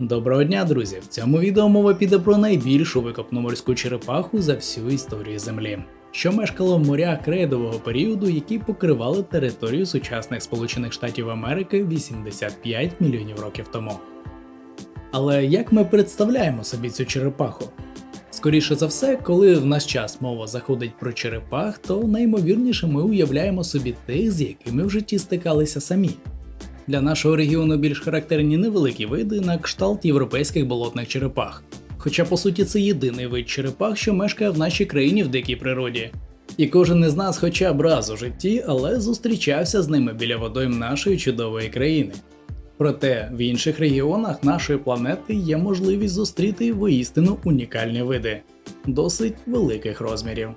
Доброго дня, друзі! В цьому відео мова піде про найбільшу викопну морську черепаху за всю історію Землі, що мешкала в морях крейдового періоду, які покривали територію сучасних Сполучених Штатів Америки 85 мільйонів років тому. Але як ми представляємо собі цю черепаху? Скоріше за все, коли в наш час мова заходить про черепах, то наймовірніше ми уявляємо собі тих, з якими в житті стикалися самі. Для нашого регіону більш характерні невеликі види на кшталт європейських болотних черепах. Хоча по суті це єдиний вид черепах, що мешкає в нашій країні в дикій природі. І кожен із нас хоча б раз у житті, але зустрічався з ними біля водойм нашої чудової країни. Проте в інших регіонах нашої планети є можливість зустріти воістину унікальні види досить великих розмірів.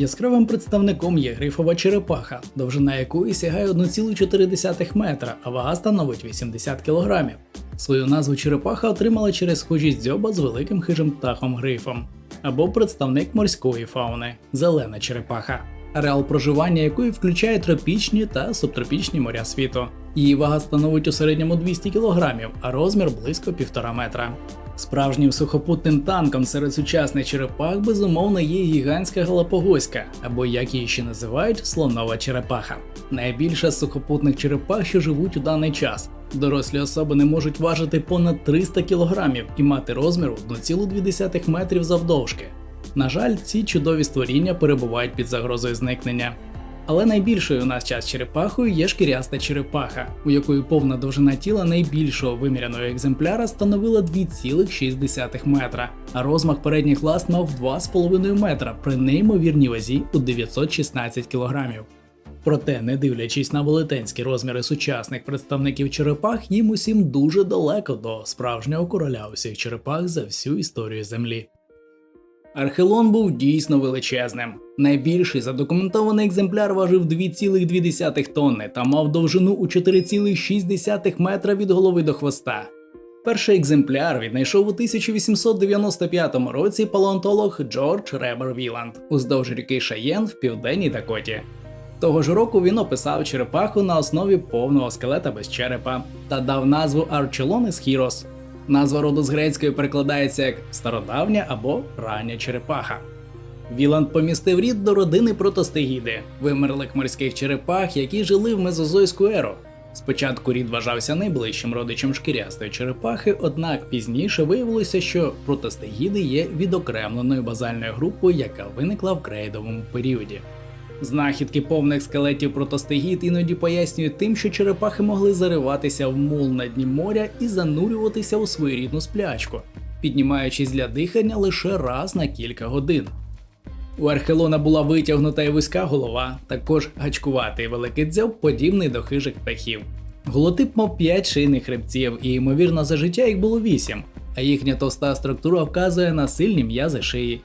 Яскравим представником є грифова черепаха, довжина якої сягає 1,4 метра, а вага становить 80 кг. Свою назву черепаха отримала через схожість дзьоба з великим хижим птахом грифом, або представник морської фауни зелена черепаха, ареал проживання якої включає тропічні та субтропічні моря світу. Її вага становить у середньому 200 кг, а розмір близько 1,5 метра. Справжнім сухопутним танком серед сучасних черепах безумовно є гігантська галапогоська, або як її ще називають слонова черепаха. Найбільша з сухопутних черепах, що живуть у даний час. Дорослі особи не можуть важити понад 300 кг і мати розміру 1,2 метрів завдовжки. На жаль, ці чудові створіння перебувають під загрозою зникнення. Але найбільшою у нас час черепахою є шкіряста черепаха, у якої повна довжина тіла найбільшого виміряного екземпляра становила 2,6 метра, а розмах передніх ласт мав 2,5 метра при неймовірній вазі у 916 кілограмів. Проте, не дивлячись на велетенські розміри сучасних представників черепах, їм усім дуже далеко до справжнього короля усіх черепах за всю історію Землі. Архелон був дійсно величезним. Найбільший задокументований екземпляр важив 2,2 тонни та мав довжину у 4,6 метра від голови до хвоста. Перший екземпляр віднайшов у 1895 році палеонтолог Джордж Ребер Віланд уздовж ріки Шаєн в південній Дакоті. Того ж року він описав черепаху на основі повного скелета без черепа та дав назву Арчелонис Хірос. Назва роду з грецької перекладається як стародавня або рання черепаха. Віланд помістив рід до родини протостегіди, вимерлих морських черепах, які жили в мезозойську еру. Спочатку рід вважався найближчим родичем шкірястої черепахи, однак пізніше виявилося, що протостегіди є відокремленою базальною групою, яка виникла в крейдовому періоді. Знахідки повних скелетів протостегід іноді пояснюють тим, що черепахи могли зариватися в мул на дні моря і занурюватися у своєрідну сплячку, піднімаючись для дихання лише раз на кілька годин. У Архелона була витягнута і вузька голова, також гачкуватий великий дзьоб, подібний до хижих птахів. Голотип мав 5 шийних хребців, і, ймовірно, за життя їх було 8, а їхня товста структура вказує на сильні м'язи шиї.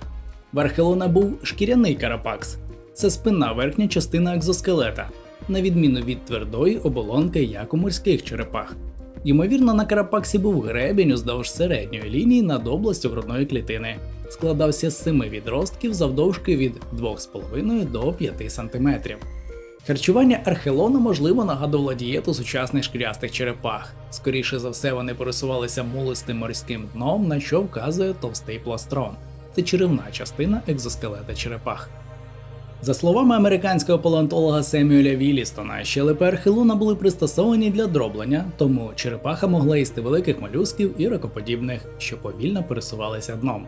В Архелона був шкіряний карапакс, це спинна верхня частина екзоскелета, на відміну від твердої оболонки, як у морських черепах. Ймовірно, на карапаксі був гребінь уздовж середньої лінії над областю грудної клітини. Складався з семи відростків завдовжки від 2,5 до 5 см. Харчування архелона можливо нагадувало дієту сучасних шкірястих черепах. Скоріше за все, вони пересувалися мулистим морським дном, на що вказує товстий пластрон. Це черевна частина екзоскелета черепах. За словами американського палеонтолога Семюеля Вілістона, щелепи архелона були пристосовані для дроблення, тому черепаха могла їсти великих молюсків і ракоподібних, що повільно пересувалися дном.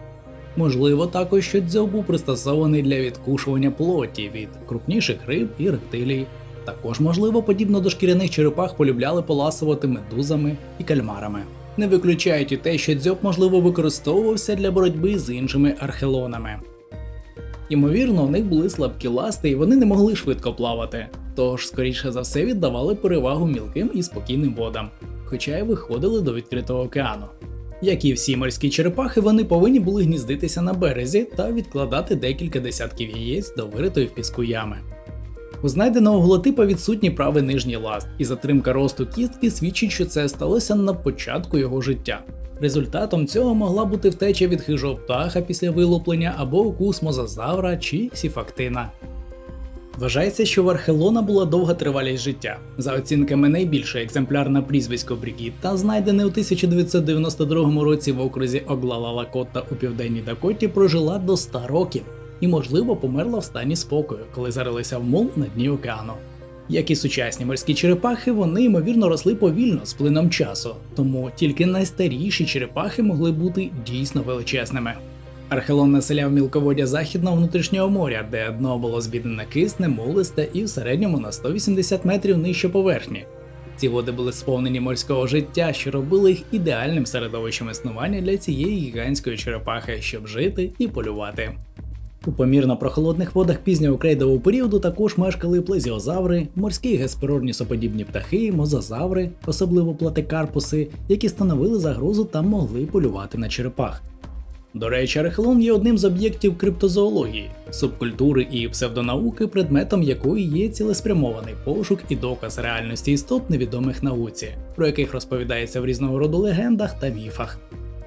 Можливо, також що дзьоб був пристосований для відкушування плоті від крупніших риб і рептилій. Також, можливо, подібно до шкіряних черепах полюбляли поласувати медузами і кальмарами. Не виключають і те, що дзьоб можливо використовувався для боротьби з іншими архелонами. Ймовірно, у них були слабкі ласти і вони не могли швидко плавати, тож, скоріше за все, віддавали перевагу мілким і спокійним водам, хоча й виходили до відкритого океану. Як і всі морські черепахи, вони повинні були гніздитися на березі та відкладати декілька десятків яєць до виритої в піску ями. У знайденого голотипа відсутній правий нижній ласт, і затримка росту кістки свідчить, що це сталося на початку його життя. Результатом цього могла бути втеча від хижого птаха після вилуплення або укус мозазавра чи сіфактина. Вважається, що в Архелона була довга тривалість життя. За оцінками найбільший екземпляр на прізвисько Брігітта, знайдений у 1992 році в окрузі Оглала-Лакотта у південній Дакоті, прожила до 100 років і, можливо, померла в стані спокою, коли зарилися в мул на дні океану. Як і сучасні морські черепахи, вони ймовірно росли повільно з плином часу, тому тільки найстаріші черепахи могли бути дійсно величезними. Архелон населяв мілководдя західного внутрішнього моря, де дно було збіднене киснем, мулисте і в середньому на 180 метрів нижче поверхні. Ці води були сповнені морського життя, що робили їх ідеальним середовищем існування для цієї гігантської черепахи, щоб жити і полювати. У помірно прохолодних водах пізнього крейдового періоду також мешкали плезіозаври, морські гесперорнісоподібні птахи, мозазаври, особливо платикарпуси, які становили загрозу та могли полювати на черепах. До речі, архелон є одним з об'єктів криптозоології, субкультури і псевдонауки, предметом якої є цілеспрямований пошук і доказ реальності істот невідомих науці, про яких розповідається в різного роду легендах та міфах.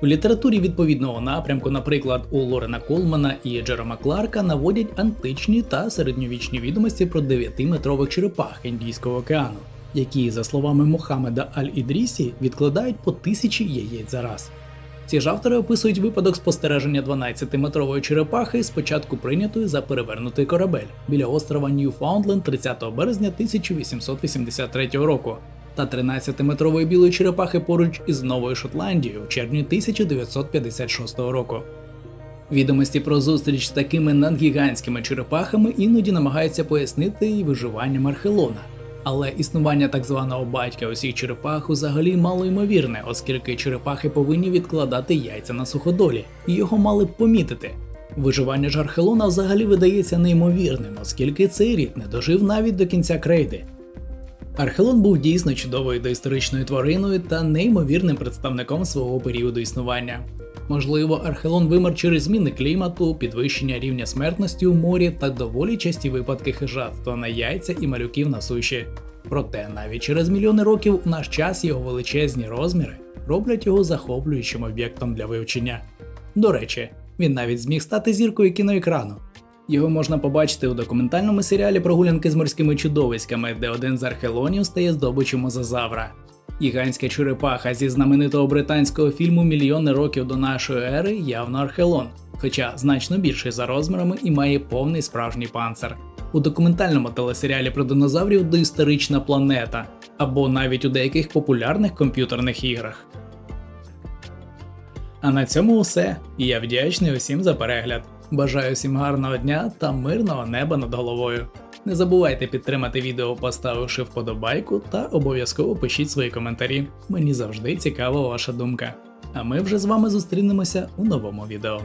У літературі відповідного напрямку, наприклад, у Лорена Колмана і Джерома Кларка наводять античні та середньовічні відомості про 9-метрових черепах Індійського океану, які, за словами Мохамеда Аль-Ідрісі, відкладають по тисячі яєць за раз. Ці ж автори описують випадок спостереження 12-метрової черепахи, спочатку прийнятої за перевернутий корабель біля острова Ньюфаундленд 30 березня 1883 року, та 13-метрової білої черепахи поруч із Новою Шотландією в червні 1956 року. Відомості про зустріч з такими надгігантськими черепахами іноді намагаються пояснити і виживанням Архелона. Але існування так званого батька усіх черепах взагалі мало ймовірне, оскільки черепахи повинні відкладати яйця на суходолі, і його мали б помітити. Виживання ж Архелона взагалі видається неймовірним, оскільки цей рід не дожив навіть до кінця крейди. Архелон був дійсно чудовою доісторичною твариною та неймовірним представником свого періоду існування. Можливо, Архелон вимер через зміни клімату, підвищення рівня смертності у морі та доволі часті випадки хижатства на яйця і малюків на суші. Проте навіть через мільйони років у наш час його величезні розміри роблять його захоплюючим об'єктом для вивчення. До речі, він навіть зміг стати зіркою кіноекрану. Його можна побачити у документальному серіалі Прогулянки з морськими чудовиськами, де один з архелонів стає здобичю мозазавра. Гігантська черепаха зі знаменитого британського фільму Мільйони років до нашої ери явно архелон, хоча значно більший за розмірами і має повний справжній панцир. У документальному телесеріалі про динозаврів доісторична планета, або навіть у деяких популярних комп'ютерних іграх. А на цьому все. Я вдячний усім за перегляд. Бажаю всім гарного дня та мирного неба над головою. Не забувайте підтримати відео, поставивши вподобайку, та обов'язково пишіть свої коментарі. Мені завжди цікава ваша думка. А ми вже з вами зустрінемося у новому відео.